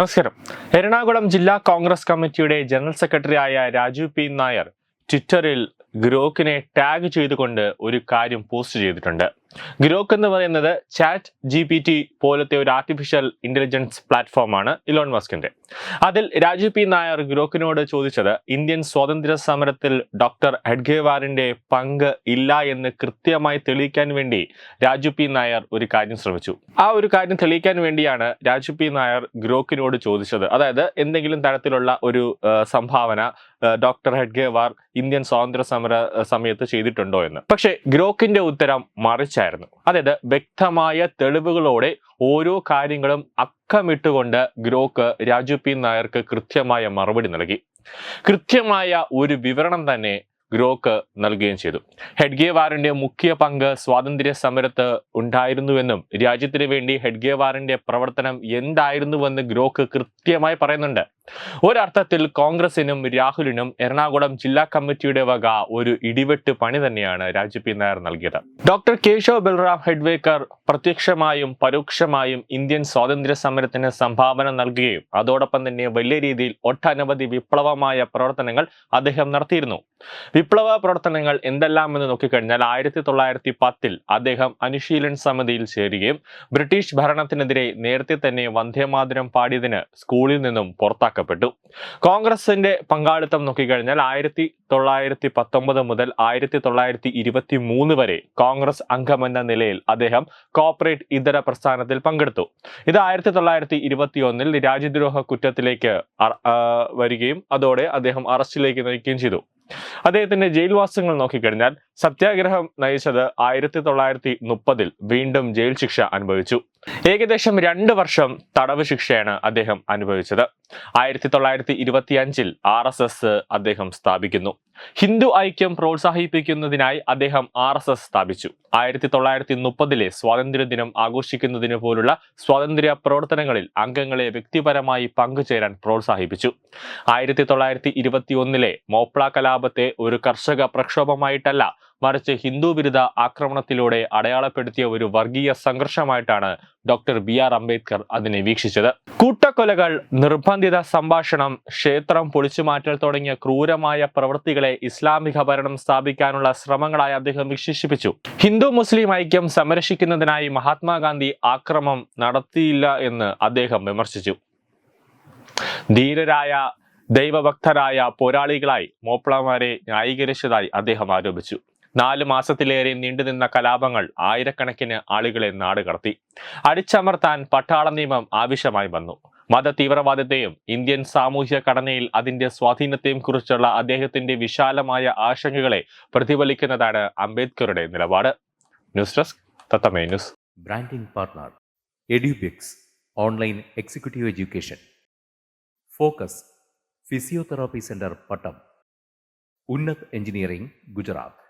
നമസ്കാരം. എറണാകുളം ജില്ലാ കോൺഗ്രസ് കമ്മിറ്റിയുടെ ജനറൽ സെക്രട്ടറി ആയ രാജു പി നായർ ട്വിറ്ററിൽ ഗ്രോക്കിനെ ടാഗ് ചെയ്തുകൊണ്ട് ഒരു കാര്യം പോസ്റ്റ് ചെയ്തിട്ടുണ്ട്. ഗ്രോക്ക് എന്ന് പറയുന്നത് ചാറ്റ് ജി പി ടി പോലത്തെ ഒരു ആർട്ടിഫിഷ്യൽ ഇന്റലിജൻസ് പ്ലാറ്റ്ഫോമാണ് ഇലോൺ മസ്കിന്റെ അതിൽ രാജു പി നായർ ഗ്രോക്കിനോട് ചോദിച്ചത് ഇന്ത്യൻ സ്വാതന്ത്ര്യ സമരത്തിൽ ഡോക്ടർ ഹെഡ്ഗേവാറിന്റെ പങ്ക് ഇല്ല എന്ന് കൃത്യമായി തെളിയിക്കാൻ വേണ്ടി രാജു പി നായർ ഒരു കാര്യം ശ്രമിച്ചു. ആ ഒരു കാര്യം തെളിയിക്കാൻ വേണ്ടിയാണ് രാജു പി നായർ ഗ്രോക്കിനോട് ചോദിച്ചത്. അതായത് എന്തെങ്കിലും തരത്തിലുള്ള ഒരു സംഭാവന ഡോക്ടർ ഹെഡ്ഗേവാർ ഇന്ത്യൻ സ്വാതന്ത്ര്യ സമര സമയത്ത് ചെയ്തിട്ടുണ്ടോ എന്ന്. പക്ഷേ ഗ്രോക്കിന്റെ ഉത്തരം മറിച്ചായിരുന്നു അതായത് വ്യക്തമായ തെളിവുകളോടെ ഓരോ കാര്യങ്ങളും അക്കമിട്ടുകൊണ്ട് ഗ്രോക്ക് രാജു പി നായർക്ക് കൃത്യമായ മറുപടി നൽകി. കൃത്യമായ ഒരു വിവരണം തന്നെ ഗ്രോക്ക് നൽകുകയും ചെയ്തു. ഹെഡ്ഗേവാറിന്റെ മുഖ്യ പങ്ക് സ്വാതന്ത്ര്യ സമരത്ത് ഉണ്ടായിരുന്നുവെന്നും രാജ്യത്തിന് വേണ്ടി ഹെഡ്ഗേവാറിന്റെ പ്രവർത്തനം എന്തായിരുന്നുവെന്ന് ഗ്രോക്ക് കൃത്യമായി പറയുന്നുണ്ട്. ഒരർത്ഥത്തിൽ കോൺഗ്രസിനും രാഹുലിനും എറണാകുളം ജില്ലാ കമ്മിറ്റിയുടെ വക ഒരു ഇടിവെട്ട് പണി തന്നെയാണ് രാജു പി നായർ നൽകിയത്. ഡോക്ടർ കേശവ് ബൽറാം ഹെഡ്വേക്കർ പ്രത്യക്ഷമായും പരോക്ഷമായും ഇന്ത്യൻ സ്വാതന്ത്ര്യ സമരത്തിന് സംഭാവന നൽകുകയും അതോടൊപ്പം തന്നെ വലിയ രീതിയിൽ ഒട്ടനവധി വിപ്ലവമായ പ്രവർത്തനങ്ങൾ അദ്ദേഹം നടത്തിയിരുന്നു. വിപ്ലവ പ്രവർത്തനങ്ങൾ എന്തെല്ലാമെന്ന് നോക്കിക്കഴിഞ്ഞാൽ ആയിരത്തി തൊള്ളായിരത്തി പത്തിൽ അദ്ദേഹം അനുശീലൻ സമിതിയിൽ ചേരുകയും ബ്രിട്ടീഷ് ഭരണത്തിനെതിരെ നേരത്തെ തന്നെ വന്ദേമാതരം പാടിയതിന് സ്കൂളിൽ നിന്നും പുറത്താക്കപ്പെട്ടു. കോൺഗ്രസിന്റെ പങ്കാളിത്തം നോക്കിക്കഴിഞ്ഞാൽ ആയിരത്തി തൊള്ളായിരത്തി പത്തൊമ്പത് മുതൽ ആയിരത്തി തൊള്ളായിരത്തി ഇരുപത്തി മൂന്ന് വരെ കോൺഗ്രസ് അംഗമെന്ന നിലയിൽ അദ്ദേഹം കോപ്പറേറ്റ് ഇതര പ്രസ്ഥാനത്തിൽ പങ്കെടുത്തു. ഇത് ആയിരത്തി തൊള്ളായിരത്തി ഇരുപത്തി ഒന്നിൽ രാജ്യദ്രോഹ കുറ്റത്തിലേക്ക് വരികയും അതോടെ അദ്ദേഹം അറസ്റ്റിലേക്ക് നയിക്കുകയും ചെയ്തു. അദ്ദേഹത്തിന്റെ ജയിൽവാസങ്ങൾ നോക്കിക്കഴിഞ്ഞാൽ സത്യാഗ്രഹം നയിച്ചത് ആയിരത്തി തൊള്ളായിരത്തി മുപ്പതിൽ വീണ്ടും ജയിൽ ശിക്ഷ അനുഭവിച്ചു. ഏകദേശം രണ്ട് വർഷം തടവ് ശിക്ഷയാണ് അദ്ദേഹം അനുഭവിച്ചത്. ആയിരത്തി തൊള്ളായിരത്തി ഇരുപത്തി അഞ്ചിൽ ആർ എസ് എസ് അദ്ദേഹം സ്ഥാപിക്കുന്നു. ഹിന്ദു ഐക്യം പ്രോത്സാഹിപ്പിക്കുന്നതിനായി അദ്ദേഹം ആർ എസ് എസ് സ്ഥാപിച്ചു. ആയിരത്തി തൊള്ളായിരത്തി മുപ്പതിലെ സ്വാതന്ത്ര്യ ദിനം ആഘോഷിക്കുന്നതിന് പോലുള്ള സ്വാതന്ത്ര്യ പ്രവർത്തനങ്ങളിൽ അംഗങ്ങളെ വ്യക്തിപരമായി പങ്കുചേരാൻ പ്രോത്സാഹിപ്പിച്ചു. ആയിരത്തി തൊള്ളായിരത്തി ഇരുപത്തി ഒന്നിലെ മോപ്ല കലാപത്തെ ഒരു കർഷക പ്രക്ഷോഭമായിട്ടല്ല മറിച്ച് ഹിന്ദു വിരുദ്ധ ആക്രമണത്തിലൂടെ അടയാളപ്പെടുത്തിയ ഒരു വർഗീയ സംഘർഷമായിട്ടാണ് ഡോക്ടർ ബി ആർ അംബേദ്കർ അതിനെ വീക്ഷിച്ചത്. കൂട്ടക്കൊലകൾ നിർബന്ധിത സംഭാഷണം ക്ഷേത്രം പൊളിച്ചുമാറ്റൽ തുടങ്ങിയ ക്രൂരമായ പ്രവൃത്തികളെ ഇസ്ലാമിക ഭരണം സ്ഥാപിക്കാനുള്ള ശ്രമങ്ങളായി അദ്ദേഹം വിശേഷിപ്പിച്ചു. ഹിന്ദു മുസ്ലിം ഐക്യം സംരക്ഷിക്കുന്നതിനായി മഹാത്മാഗാന്ധി ആക്രമം നടത്തിയില്ല എന്ന് അദ്ദേഹം വിമർശിച്ചു. ധീരരായ ദൈവഭക്തരായ പോരാളികളായി മോപ്ലമാരെ ന്യായീകരിച്ചതായി അദ്ദേഹം ആരോപിച്ചു. നാല് മാസത്തിലേറെ നീണ്ടുനിന്ന കലാപങ്ങൾ ആയിരക്കണക്കിന് ആളുകളെ നാടുകടത്തി അടിച്ചമർത്താൻ പട്ടാള നിയമം ആവശ്യമായി വന്നു. മത തീവ്രവാദത്തെയും ഇന്ത്യൻ സാമൂഹ്യ ഘടനയിൽ അതിന്റെ സ്വാധീനത്തെയും കുറിച്ചുള്ള അദ്ദേഹത്തിന്റെ വിശാലമായ ആശങ്കകളെ പ്രതിഫലിക്കുന്നതാണ് അംബേദ്കറുടെ നിലപാട്. News desk തത്തമേ news. Branding partner Edubix online executive education focus physiotherapy centre Pattom Unnath engineering Gujarat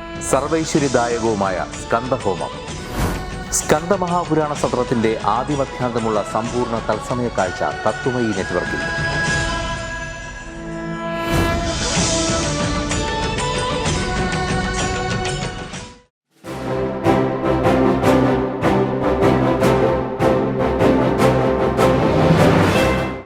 സർവൈശ്വര്യദായകവുമായ സ്കന്ദഹോമം സ്കന്ദമഹാപുരാണ സത്രത്തിന്റെ ആദിമധ്യാന്തമുള്ള സമ്പൂർണ തത്സമയ കാഴ്ച തത്വമയി നെറ്റ്വർക്കിൽ.